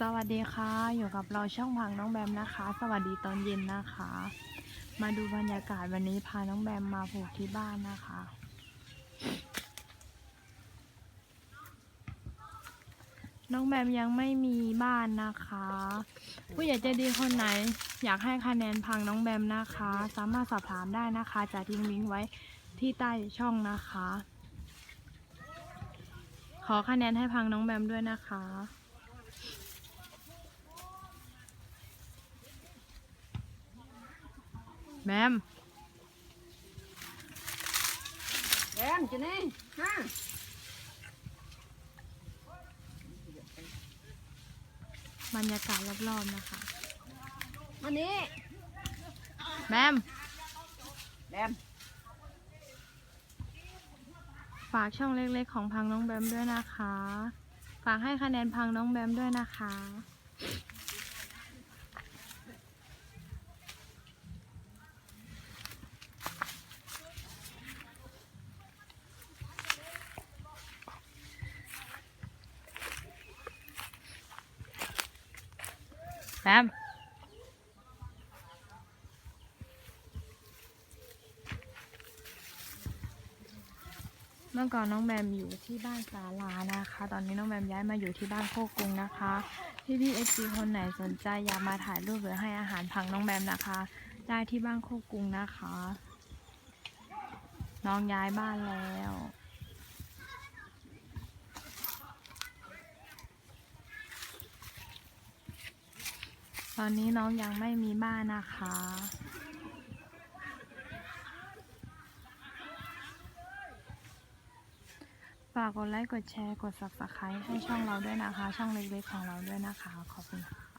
สวัสดีค่ะ อยู่กับเราช่องพังน้องแบมนะคะ สวัสดีตอนเย็นนะคะ มาดูบรรยากาศวันนี้พาน้องแบมมาปลูกที่บ้านนะคะ น้องแบมยังไม่มีบ้านนะคะ ผู้ใหญ่ใจดีคนไหน อยากให้คะแนนพังน้องแบมนะคะ สามารถสอบถามได้นะคะจะทิ้งลิงก์ไว้ที่ใต้ช่องนะคะ ขอคะแนนให้พังน้องแบมด้วยนะคะ แบมแอมจะนี่ฮะบรรยากาศรอบๆนะคะ มานี่แบมแอมฝากช่องเล็กๆของพังน้องแบมด้วยนะคะ ฝากให้คะแนนพังน้องแบมด้วยนะคะ แบมเมื่อก่อนน้องแบมอยู่ที่บ้านสาลานะคะ ตอนนี้น้องแบมย้ายมาอยู่ที่บ้านโคกรุงนะคะ พี่พี่เอซีคนไหนสนใจอยากมาถ่ายรูปหรือให้อาหารพังน้องแบมนะคะ ได้ที่บ้านโคกรุงนะคะ น้องย้ายบ้านแล้ว ตอนนี้น้องยังไม่มีบ้านนะคะ ฝากกดไลค์ กดแชร์ กด subscribe ให้ช่องเราด้วยนะคะ ช่องเล็กๆของเราด้วยนะคะ ขอบคุณค่ะ